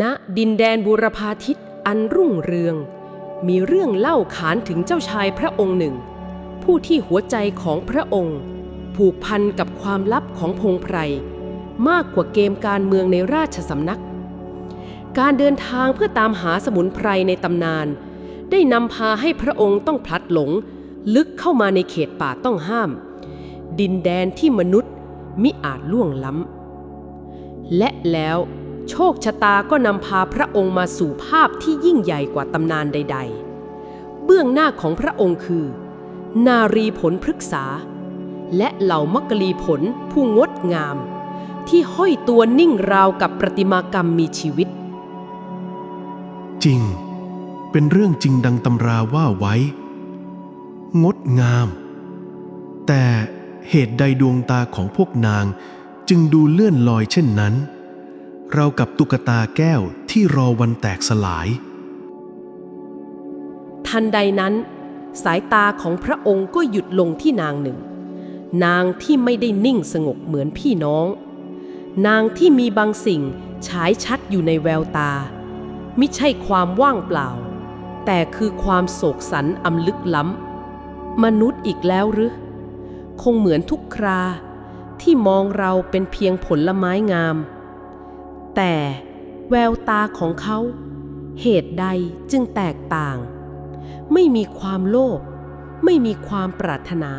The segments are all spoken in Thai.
ณดินแดนบูรพาทิตอันรุ่งเรือง มีเรื่องเล่าขานถึงเจ้าชายพระองค์หนึ่ง ผู้ที่หัวใจของพระองค์ ผูกพันกับความลับของพงไพรมากกว่าเกมการเมืองในราชสำนัก การเดินทางเพื่อตามหาสมุนไพรในตำนาน ได้นำพาให้พระองค์ต้องพลัดหลง ลึกเข้ามาในเขตป่าต้องห้าม ดินแดนที่มนุษย์มิอาจล่วงล้ำและแล้ว โชคชะตาก็นำพาพระองค์มาสู่ภาพที่ยิ่งใหญ่กว่าตำนานใด ๆ เบื้องหน้าของพระองค์คือ นารีผลพฤกษา และเหล่ามักกลีผลผู้งดงาม ที่ห้อยตัวนิ่งราวกับประติมากรรมมีชีวิต จริง เป็นเรื่องจริงดังตำราว่าไว้ งดงาม แต่เหตุใดดวงตาของพวกนางจึงดูเลื่อนลอยเช่นนั้น เรากับตุ๊กตาแก้วที่รอวันแตกสลาย ทันใดนั้น สายตาของพระองค์ก็หยุดลงที่นางหนึ่ง นางที่ไม่ได้นิ่งสงบเหมือนพี่น้อง นางที่มีบางสิ่งฉายชัดอยู่ในแววตา มิใช่ความว่างเปล่า แต่คือความโศกสันอำลึกล้ำ มนุษย์อีกแล้วหรือ คงเหมือนทุกครา ที่มองเราเป็นเพียงผลไม้งาม แต่แววตาของเขา เหตุใดจึงแตกต่าง ไม่มีความโลภไม่มีความปรารถนา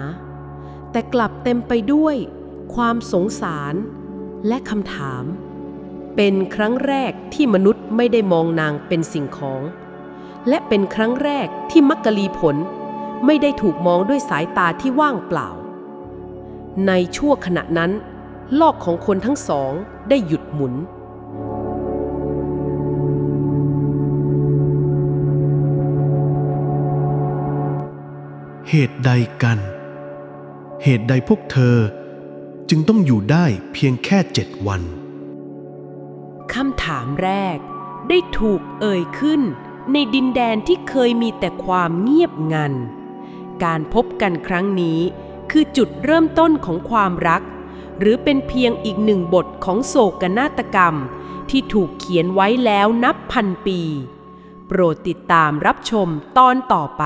แต่กลับเต็มไปด้วย ความสงสาร และคำถาม เป็นครั้งแรกที่มนุษย์ไม่ได้มองนางเป็นสิ่งของ และเป็นครั้งแรกที่มักกะลีผล ไม่ได้ถูกมองด้วยสายตาที่ว่างเปล่า ในชั่วขณะนั้นโลกของคนทั้งสองได้หยุดหมุน เหตุใดกัน เหตุใดพวกเธอจึงต้องอยู่ได้เพียงแค่เจ็ดวันคำถามแรกได้ถูกเอ่ยขึ้น ในดินแดนที่เคยมีแต่ความเงียบงัน การพบกันครั้งนี้คือจุดเริ่มต้นของความรัก หรือเป็นเพียงอีกหนึ่งบทของโศกนาฏกรรม ที่ถูกเขียนไว้แล้วนับพันปี โปรดติดตามรับชมตอนต่อไป